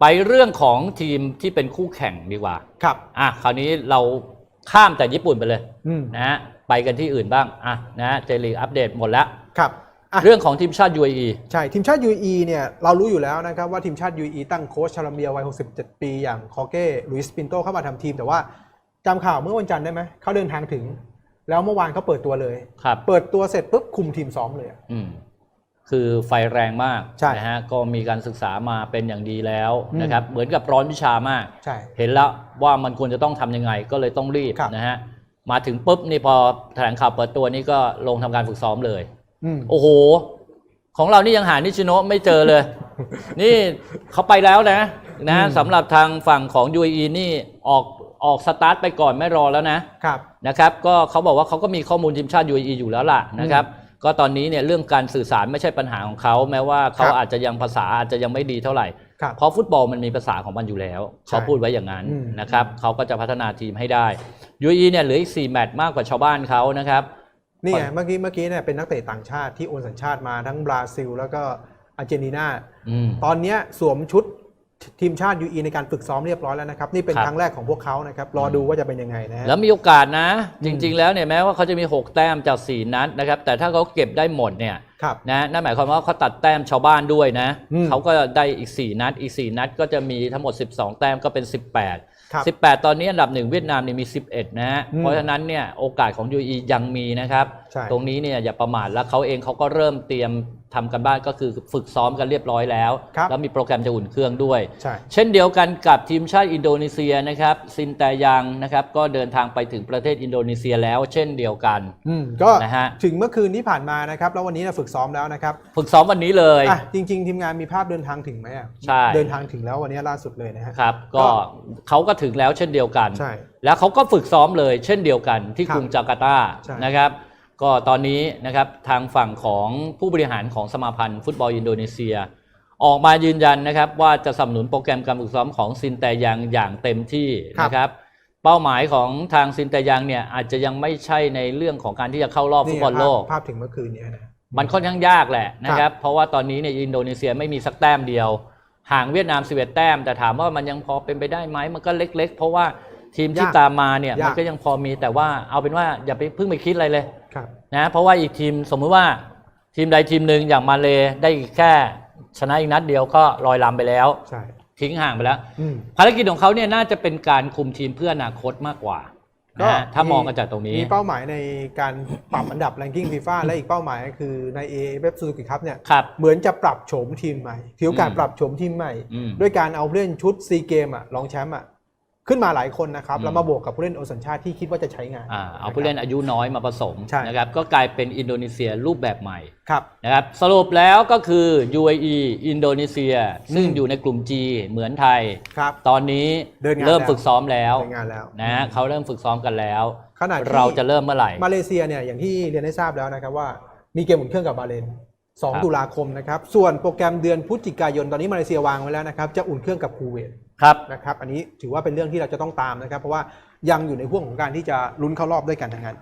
ไปเรื่องของทีมที่เป็นคู่แข่งดีกว่า ครับ อะคราวนี้เราข้ามจากญี่ปุ่นไปเลยอืมนะฮะไปกันที่อื่นบ้างอะนะฮะเจลีกอัปเดตหมดแล้ว ครับอะเรื่องของทีมชาติ UAE ใช่ ทีมชาติ UAE เนี่ยเรารู้อยู่แล้วนะครับว่าทีมชาติ UAE ตั้งโค้ชชาลาเบียวัย 67 ปีอย่างคอเก้ลุยส์ปินโตเข้ามาทำทีม แต่ว่าจำข่าวเมื่อวันจันทร์ได้ไหมเขาเดินทางถึง แล้วเมื่อวานเขาเปิดตัวเลย ครับ เปิดตัวเสร็จปุ๊บคุมทีมซ้อมเลยอะ อืม คือไฟแรงมากใช่นะฮะก็มีการศึกษามาเป็นอย่างดีแล้วอืมนะครับเหมือนกับร้อนวิชามากใช่เห็นแล้วว่ามันควรจะต้องทำยังไงก็เลยต้องรีบครับนะฮะมาถึงปุ๊บนี่พอแถลงข่าวเปิดตัวนี่ก็ลงทำการฝึกซ้อมเลยอืมโอ้โห ของเรานี่ยังหานิชิโนะไม่เจอเลย นี่เขาไปแล้วนะนะอืมสำหรับทางฝั่งของ UAE นี่ออกออกสตาร์ทไปก่อนไม่รอแล้วนะครับนะครับ ก็เขาบอกว่าเขาก็มีข้อมูลทีมชาติ UAE อยู่แล้วล่ะนะครับ ก็ตอนนี้เนี่ยเรื่องการสื่อสารไม่ใช่ปัญหาของเขา แม้ว่าเขาครับอาจจะยังภาษาอาจจะยังไม่ดีเท่าไหร่ครับเพราะฟุตบอลมันมีภาษาของมันอยู่แล้วใช่เขาพูดไว้อย่างนั้นอืมนะครับเขาก็จะพัฒนาทีมให้ได้ UAE เนี่ยเหลืออีก4แมตช์มากกว่าชาวบ้านเขานะครับนี่ไงเมื่อกี้เมื่อกี้เนี่ยเป็นนักเตะต่างชาติที่โอนสัญชาติมาทั้งบราซิล แล้วก็อาร์เจนตินาอืมตอนเนี้ยสวมชุด ทีมชาติ UAE ในการฝึกซ้อมเรียบร้อยแล้วนะครับ นี่เป็นครับ ครั้งแรกของพวกเขานะครับ รอดูว่าจะเป็นยังไงนะฮะ แล้วมีโอกาสนะ จริง ๆ แล้วเนี่ยแม้ว่าเขาจะมี 6 แต้มจาก 4 นัดนะครับ แต่ถ้าเขาเก็บได้หมดเนี่ยครับ นะนั่นหมายความว่าเขาตัดแต้มชาวบ้านด้วยนะ อืม เขาก็ได้อีก 4 นัด อีก 4 นัดก็จะมีทั้งหมด 12 แต้มก็เป็น 18 ครับ 18 ตอนนี้อันดับหนึ่งเวียดนามเนี่ยมี 11 นะฮะ อืมเพราะฉะนั้นเนี่ยโอกาสของ UAE ยังมีนะครับ ใช่ ตรงนี้เนี่ยอย่าประมาทแล้วเขาเองเขาก็เริ่มเตรียม ทำกันบ้านก็คือฝึกซ้อมกันเรียบร้อยแล้วครับแล้วมีโปรแกรมจะอุ่นเครื่องด้วยใช่เช่นเดียวกันกับทีมชาติอินโดนีเซียนะครับซินแตยังนะครับก็เดินทางไปถึงประเทศอินโดนีเซียแล้ว เช่นเดียวกันอืมก็นะฮะถึงเมื่อคืนที่ผ่านมานะครับแล้ววันนี้นะฝึกซ้อมแล้วนะครับฝึกซ้อมวันนี้เลยอะจริง ๆ ทีมงานมีภาพเดินทางถึงไหมอะใช่เดินทางถึงแล้ววันนี้ล่าสุดเลยนะฮะครับก็ก็เขาก็ถึงแล้วเช่นเดียวกันใช่แล้วเขาก็ฝึกซ้อมเลย เช่นเดียวกันที่ครับกรุงจาการ์ตาใช่นะครับ ก็ตอนนี้นะครับทางฝั่งของผู้บริหารของสมาพันธ์ ฟุตบอลอินโดนีเซีย ออกมายืนยันนะครับว่าจะสนับสนุนโปรแกรมการฝึกซ้อมของซินแตยังอย่างเต็มที่นะครับเป้าหมายของทางซินแตยังเนี่ยอาจจะยังไม่ใช่ในเรื่องของการที่จะเข้ารอบฟุตบอลโลกภาพภาพถึงเมื่อคืนเนี้นะมันค่อนข้างยากแหละนะครับเพราะว่าตอนนี้เนี่ยอินโดนีเซียไม่มีสักแต้มเดียว ห่างเวียดนาม11แต้ม แต่ถามว่ามันยังพอเป็นไปได้ไหมมันก็เล็ก ๆ เพราะว่าทีมที่ยากตามมาเนี่ยยากมันก็ยังพอมีแต่ว่าเอาเป็นว่าอย่าไปเพิ่งไปคิดอะไรเลยครับ นะเพราะว่าอีกทีมสมมุติว่าทีมใดทีมหนึ่งอย่างมาเลได้แค่ชนะอีกนัดเดียวก็ลอยลำไปแล้ว ใช่ ทิ้งห่างไปแล้ว อืม ภารกิจของเขาเนี่ยน่าจะเป็นการคุมทีมเพื่ออนาคตมากกว่าก็ นะฮะถ้ามองกันจากตรงนี้ มีเป้าหมายในการปรับอันดับ ranking FIFA และอีกเป้าหมายก็คือใน AFF Suzuki Cup เนี่ย ครับ เหมือนจะปรับโฉมทีมใหม่ถือโอกาสอืม ปรับโฉมทีมใหม่ อืม ด้วยการเอาผู้เล่นชุดซีเกมอะรองแชมป์อะ ขึ้นมาหลายคนนะครับอืมแล้วมาบวกกับผู้เล่นโอสัญชาติที่คิดว่าจะใช้งาน อ่าเอาผู้เล่นอายุน้อยมาผสมใช่ นะครับก็กลายเป็นอินโดนีเซียรูปแบบใหม่ครับ นะครับสรุปแล้วก็คือ UAE อินโดนีเซีย ซึ่งอืมอยู่ในกลุ่ม G เหมือนไทย ครับ ตอนนี้เดินงานเริ่มแล้วฝึกซ้อมแล้วใช้งานแล้ว นะฮะเขาเริ่มฝึกซ้อมกันแล้วขณะที่ เราจะเริ่มเมื่อไหร่ มาเลเซียเนี่ยอย่างที่เรียนให้ทราบแล้วนะครับว่ามีเกมอุ่นเครื่องกับบาห์เรนครับ 2 ตุลาคมนะครับ ส่วนโปรแกรมเดือนพฤศจิกายนตอนนี้มาเลเซียวางไว้แล้วนะครับ จะอุ่นเครื่องกับคูเวต ครับ นะครับ อันนี้ถือว่าเป็นเรื่องที่เราจะต้องตามนะครับ เพราะว่ายังอยู่ในห่วงของการที่จะลุ้นเข้ารอบด้วยกันทั้งนั้น